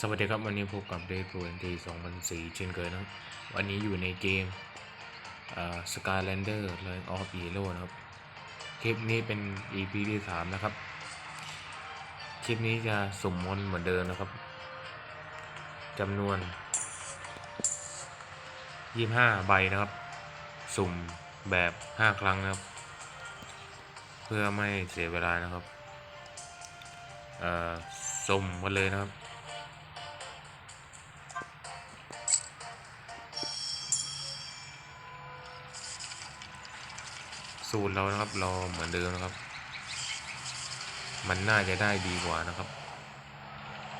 สวัสดีครับ วันนี้พบกับเดย์โปรเอ็นที2004เช่นเคยนะครับ วันนี้อยู่ในเกมสกายแลนเดอร์เลนออฟอีโร่นะครับ คลิปนี้เป็น EP ที่3นะครับ คลิปนี้จะสุ่มมอนเหมือนเดิมนะครับจำนวน25ใบนะครับ สุ่มแบบ5ครั้งนะครับ เพื่อไม่เสียเวลานะครับสุ่มกันเลยนะครับ สูตรเรานะครับเราเหมือนเดิมนะครับ มันน่าจะได้ดีกว่านะครับ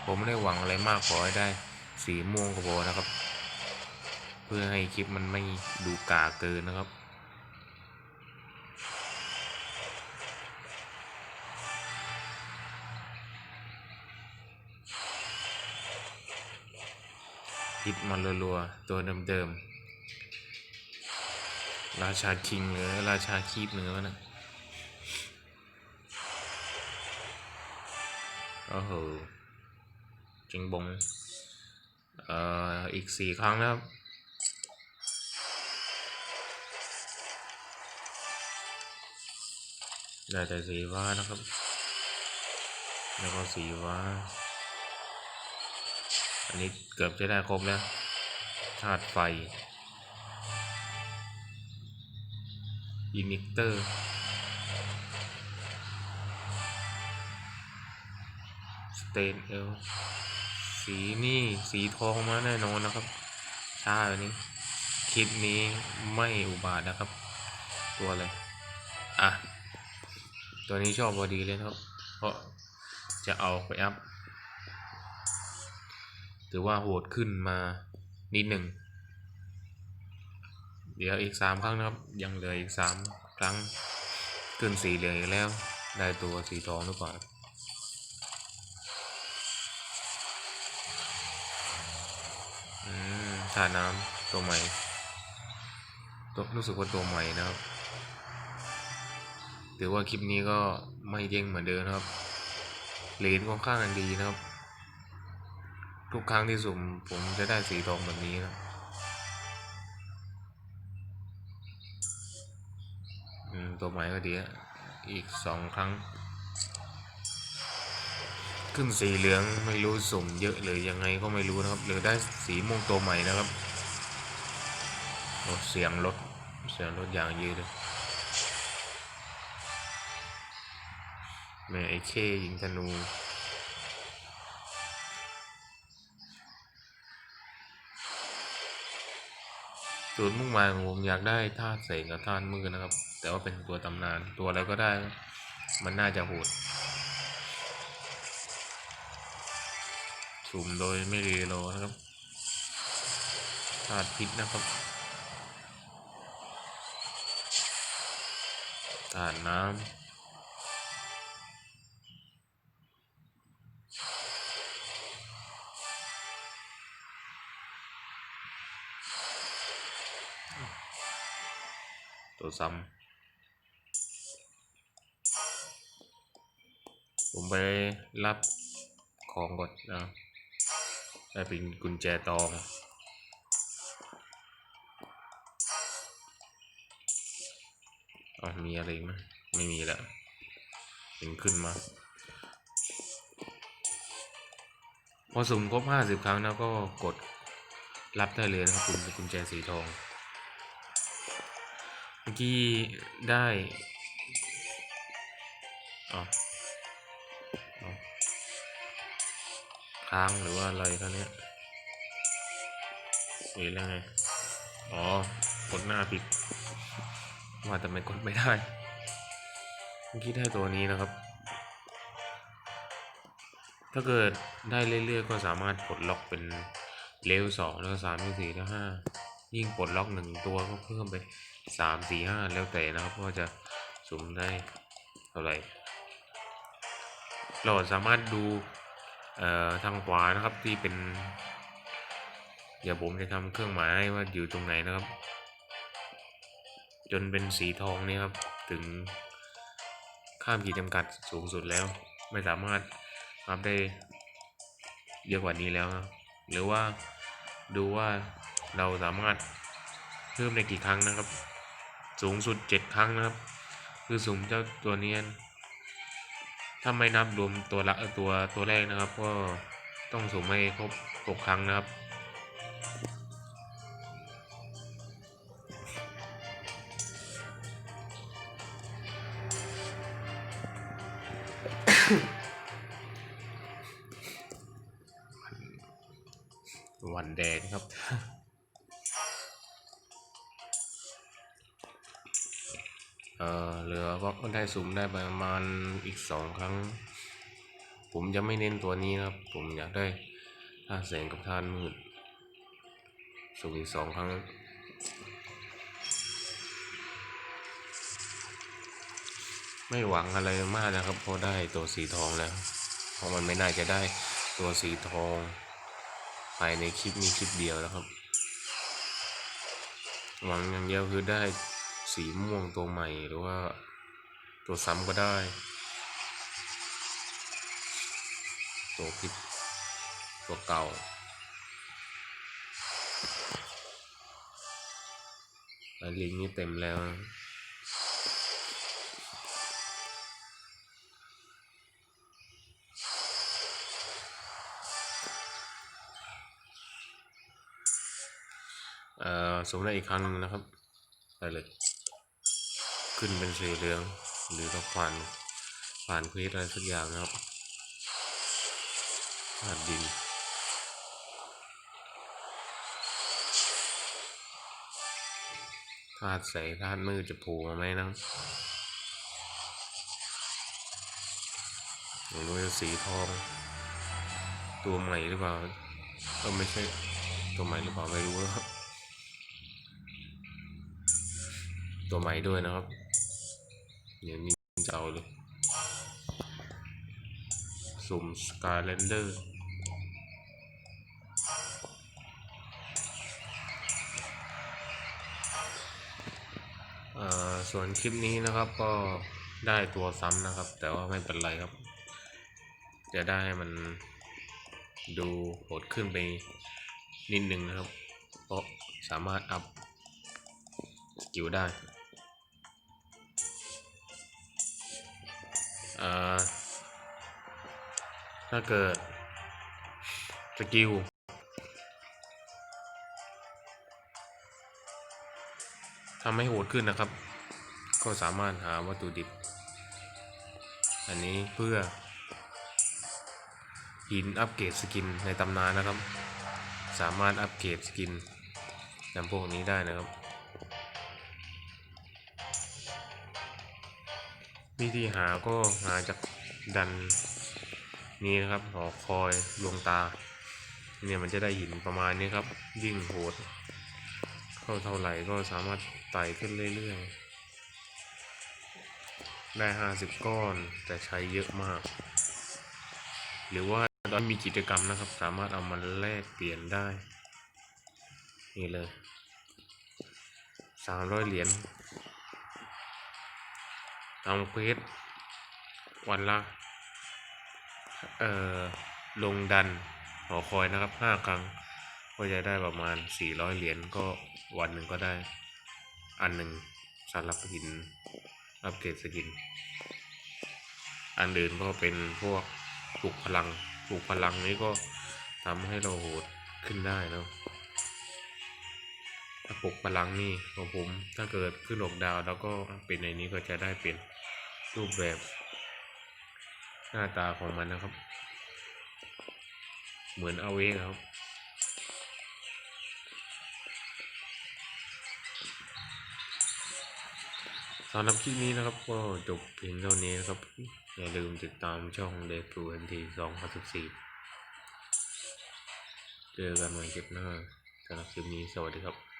ผมไม่ได้หวังอะไรมากขอให้ได้สีม่วงก็พอนะครับ เพื่อให้คลิปมันไม่ดูกาเกินนะครับฮิตมันรัวๆตัวเดิมๆ ราชาคิงหรือราชาคีบเนื้อนะโอ้โหจิงบงเอ่ออีกสี่ครั้งนะครับได้แต่สีฟ้านะครับ แล้วก็สีฟ้า อันนี้เกือบจะได้ครบแล้วธาตุไฟ อินิเตอร์สเตนเอลสีนี่สีทองมาแน่นอนนะครับช้าแบบนี้คลิปนี้ไม่อุบาทนะครับ ตัวอะไรอะ ตัวนี้ชอบพอดีเลยครับ เพราะจะเอาไปอัพถือว่าโหดขึ้นมานิดหนึ่ง เดี๋ยวอีกสามครั้งนะครับ ยังเหลืออีกสามครั้งขึ้นสีเหลืองอีกแล้ว ได้ตัวสีทองหรือเปล่าอืมทาน้ำตัวใหม่ตัวรู้สึกว่าตัวใหม่นะครับถือว่าคลิปนี้ก็ไม่เด้งเหมือนเดิมครับเลนค่อนข้างดีนะครับ ทุกครั้งที่สุ่มผมจะได้สีทองแบบนี้นะ ตัวใหม่ก็ดีอะอีกสองครั้ง ขึ้นสีเหลืองไม่รู้สุ่มเยอะเลยยังไงก็ไม่รู้นะครับ หรือได้สีม่วงตัวใหม่นะครับเสียงรถเสียงรถอย่างยืดเลยแม่ไอ้เคยิงธนู จุดมุ่งหมายของผมอยากได้ธาตุเสกกับธาตุมืดนะครับ แต่ว่าเป็นตัวตำนานตัวอะไรก็ได้ มันน่าจะโหดสุ่มโดยไม่รีโลนะครับธาตุพิษนะครับธาตุน้ำ ตัวซ้ำผมไปรับของก่อนนะได้เป็นกุญแจตองอ๋อมีอะไรไหมไม่มีแล้วถึงขึ้นมา พอสุ่มครบห้าสิบครั้งแล้วก็กดรับได้เลยนะครับคุณกุญแจสีทอง มื่อกี้ได้อ๋อค้างหรือว่าอะไรครับเนี่ยเห็นแล้วไง อ๋อ กดหน้าผิด ว่าแต่ไม่กดไม่ได้ เมื่อกี้ได้ตัวนี้นะครับ ถ้าเกิดได้เรื่อยๆ ก็สามารถปลดล็อกเป็นเลเวลสองแล้วก็สามสี่แล้วห้า ยิ่งปลดล็อกหนึ่งตัวก็เพิ่มไปสามสี่ห้าแล้วแต่นะครับว่าจะสุ่มได้เท่าไหร่ เราสามารถดูทางขวานะครับที่เป็น เดี๋ยวผมจะทำเครื่องหมายว่าอยู่ตรงไหนนะครับ จนเป็นสีทองนี่ครับ ถึงข้ามขีดจำกัดสูงสุดแล้ว ไม่สามารถอัพได้เยอะกว่านี้แล้วนะหรือว่าดูว่า เราสามารถเพิ่มได้กี่ครั้งนะครับ สูงสุดเจ็ดครั้งนะครับ คือสุ่มเจ้าตัวนี้ถ้าไม่นับรวมตัวละตัวตัวแรกนะครับ ก็ต้องสุ่มให้ครบหกครั้งนะครับวันแดงครับ เออเหลือก็ได้สุ่มได้ประมาณอีกสองครั้ง ผมจะไม่เน้นตัวนี้นะครับ ผมอยากได้ท่าแสงกับท่านมืดสุ่มอีกสองครั้งไม่หวังอะไรมากนะครับเพราะได้ตัวสีทองแล้ว เพราะมันไม่น่าจะได้ตัวสีทองภายในคลิปนี้คลิปเดียวแล้วครับ หวังอย่างเดียวคือได้ สีม่วงตัวใหม่หรือว่าตัวซ้ำก็ได้ ตัวพิษตัวเก่า ไอลิงนี่เต็มแล้วเออสมได้อีกครั้งหนึงนะครับไปเลย ขึ้นเป็นสีเหลือง หรือเราผ่านผ่านเควสอะไรสักอย่างนะครับธาตุดินธาตุแสธาตุมืดจะผล่มาไหมนะหรือว่าจะสีทอง ตัวใหม่หรือเปล่าก็ไม่ใช่ตัวใหม่หรือเปล่าไม่รู้นะครับ ตัวใหม่ด้วยนะครับ เดี๋ยนี้จะเอาเลยสุ่มสกายเลนเดอร์ส่วนคลิปนี้นะครับก็ได้ตัวซ้ำนะครับ แต่ว่าไม่เป็นไรครับ จะได้ให้มันดูโหดขึ้นไปนิดนึงนะครับ เพราะสามารถอัพสกิลได้ ถ้าเกิดสกิลทำให้โหดขึ้นนะครับ ก็สามารถหาวัตถุดิบ อันนี้เพื่อ หินอัปเกรดสกินในตำนานนะครับ สามารถอัปเกรดสกินจำพวกนี้ได้นะครับ วิธีหาก็หาจากดันนี้นะครับหอคอยดวงตา เนี่ยมันจะได้หินประมาณนี้ครับ ยิ่งโหด เข้าเท่าไหร่ก็สามารถไต่ขึ้นเรื่อยๆ ได้ห้าสิบก้อนแต่ใช้เยอะมาก หรือว่าตอนมีกิจกรรมนะครับ สามารถเอามาแลกเปลี่ยนได้ นี่เลยสามร้อยเหรียญ ทำเควสวันละ เอ่อ ลงดันหอคอยนะครับห้าครั้ง ก็จะได้ประมาณสี่ร้อยเหรียญก็วันหนึ่งก็ได้ อันหนึ่งสำหรับหินอัปเกรดสกิน อันอื่นก็เป็นพวกปลุกพลังปลุกพลังนี้ก็ทำให้เราโหดขึ้นได้นะถ้าปลุกพลังนี่ของผมถ้าเกิดขึ้นหกดาวแล้วก็เป็นในนี้ก็จะได้เป็น รูปแบบหน้าตาของมันนะครับ เหมือนเอาเองครับ สำหรับคลิปนี้นะครับก็จบเพียงเท่านี้นะครับ อย่าลืมติดตามช่องเดฟูเอ็นทีสองพันสิบสี่เจอกันใหม่คลิปหน้าสำหรับคลิปนี้สวัสดีครับ